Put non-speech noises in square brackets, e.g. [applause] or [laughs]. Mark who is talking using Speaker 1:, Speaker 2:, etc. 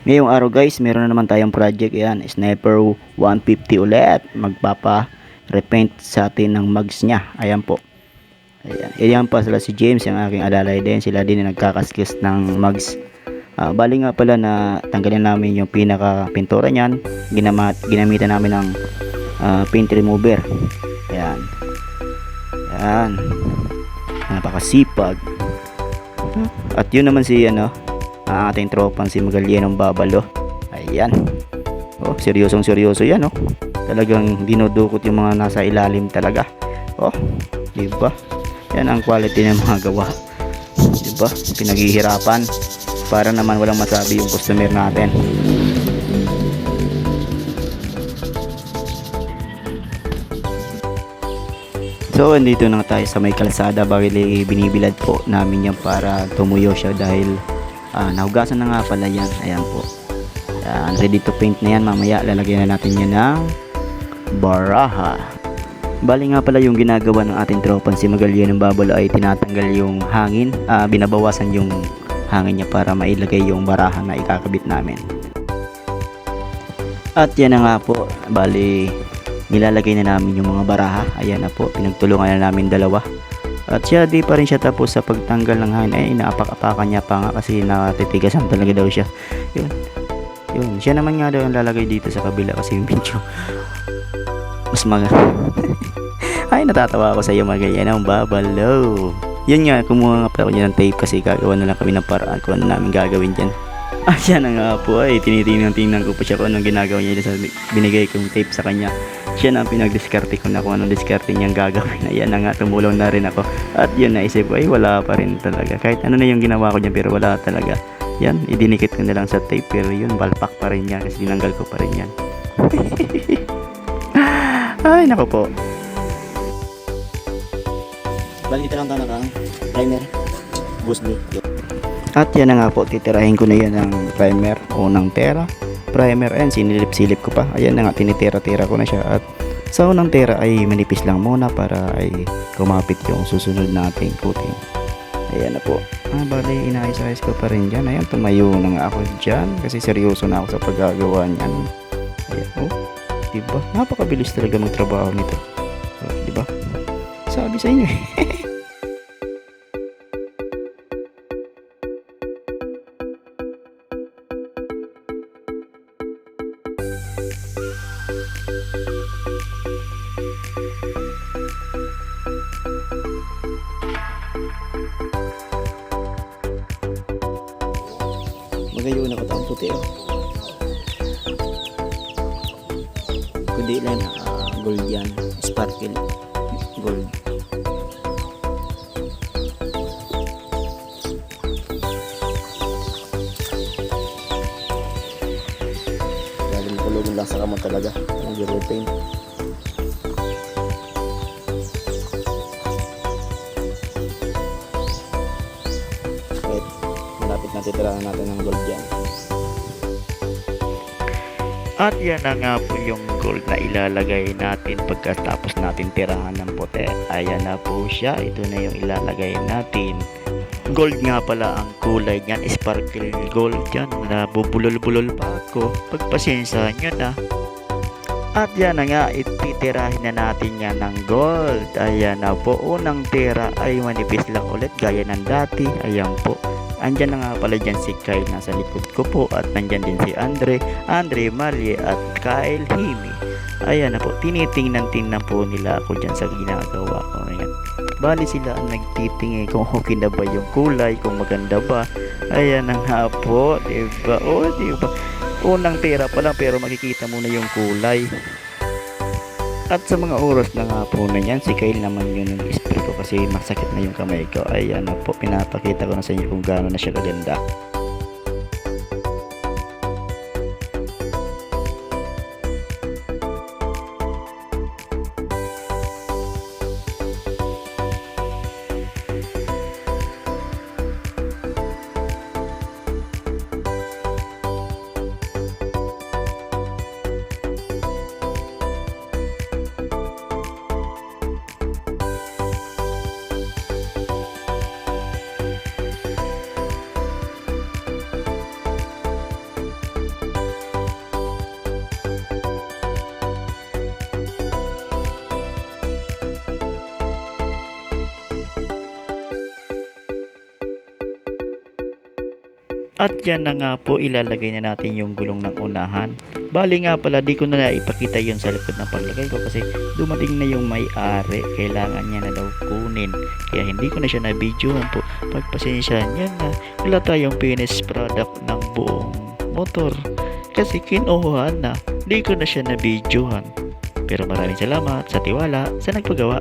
Speaker 1: Ngayong araw guys, meron na naman tayong project yan. Sniper 150 ulit. Magpapa repaint sa atin ng mugs niya. Ayan po. Ayan. Ayan pa sila si James, yung aking alalay din. Sila din yung nagkakaskis ng mugs. Ah, bali nga pala na tanggalin namin yung pinaka pintura niyan. Ginama, ginamitan namin ng ah, paint remover. Ayan. Ayan. Napakasipag. At yun naman si ano, ang ating tropang si Magallanes Babalo. Ayan. Oh, seryosong seryoso yan, oh. Talagang dinudukot yung mga nasa ilalim talaga. Oh, di ba? Yan ang quality ng mga gawa. Di ba? Pinaghihirapan para naman walang masabi yung customer natin. So, andito na tayo sa may kalsada. Bali, binibilad po namin yan para tumuyo siya dahil ah, nahugasan na nga pala yan. Ayan po. Ayan, ready to paint na yan. Mamaya, lalagyan na natin yan ng baraha. Bali nga pala yung ginagawa ng ating tropan si Magalyan ng Babalo ay tinatanggal yung hangin. ah, binabawasan yung hangin niya para mailagay yung baraha na ikakabit namin. At yan na nga po. Bali, nilalagay na namin yung mga baraha. Ayan na po, pinagtulungan na namin dalawa. At siya di pa rin siya tapos sa pagtanggal ng hangin. Ay, inaapak-apakan niya pa nga kasi natitigasan talaga daw siya. Yun. Yun. Siya naman nga daw yung lalagay dito sa kabila kasi yung medyo mas mga [laughs] Ay, natatawa ako sa iyo mga ganyan ang babalo. Yun nga, kumuha nga pala ako ng tape kasi gagawa na lang kami ng paraan kung ano namin gagawin dyan. [laughs] Ah, siya na nga po ay tinitingnan-tingnan ko pa siya kung anong ginagawa niya sa binigay kong tape sa kanya. Siya na ang pinag-diskarte ko na kung anong diskarte niyang gagawin. [laughs] Ayan na nga, tumulong na rin ako. At yun, naisip ko, ay wala pa rin talaga. Kahit ano na yung ginawa ko dyan, pero wala talaga. Yan, idinikit ko na lang sa tape, pero yun, balpak pa rin yan kasi dinanggal ko pa rin yan. [laughs] ay, nako po. Bali, ito lang tanong kang primer. Boost. At yan na nga po, titirahin ko na yan ng primer o ng tera. Primer, ayan, sinilip-silip ko pa. Ayan na nga, tinitira-tira ko na siya. At sa unang tera ay manipis lang muna para ay kumapit yung susunod nating puting. Ayan na po. Ah, bali, inaayos-ayos ko pa rin dyan. Ayan, tumayo na nga ako dyan. Kasi seryoso na ako sa paggagawa niyan. Ayan, oh. Diba? Napakabilis talaga magtrabaho nito. Oh, diba? Sabi sa inyo [laughs] Magayo na ko ang puti oh. Kundi lang ah, gold yan. Sparkle gold. Galing kulong lang sa kamot talaga. Ang zero paint. Malapit na natin ng gold yan. At yan na nga po yung gold na ilalagay natin pagkatapos natin tirahan ng puti. Ayan na po siya. Ito na yung ilalagay natin. Gold nga pala ang kulay niyan. Sparkle gold yan. Nabubulol-bulol pa ako. Pagpasensya nyo na. At yan na nga, ititirahin na natin yan ng gold. Ayan na po, unang tira ay manipis lang ulit gaya ng dati. Ayan po. Andyan na nga pala dyan si Kyle nasa likod ko po at nandyan din si Andre, Andre Marie at Kyle Himi. Ayan na po, tinitingnan-tingnan po nila ako dyan sa ginagawa ko ngayon. Bali sila ang nagtitingin kung okay na ba yung kulay, kung maganda ba. Ayan na nga po, diba? O, diba? Unang tira pa lang pero makikita mo na yung kulay. At sa mga oras na nga po na yan, si Kyle naman yun yung spray ko kasi masakit na yung kamay ko. Ayan na po, pinapakita ko na sa inyo kung gaano na siya kaganda. At yan na nga po ilalagay na natin yung gulong ng unahan. Bali nga pala di ko na ipakita yun sa likod ng paglagay ko kasi dumating na yung may-ari. Kailangan niya na daw kunin. Kaya hindi ko na siya na-videohan po. Pagpasensyahan niya na wala tayong finished product ng buong motor. Kasi kinuha na. Di ko na siya na-videohan. Pero maraming salamat sa tiwala sa nagpagawa.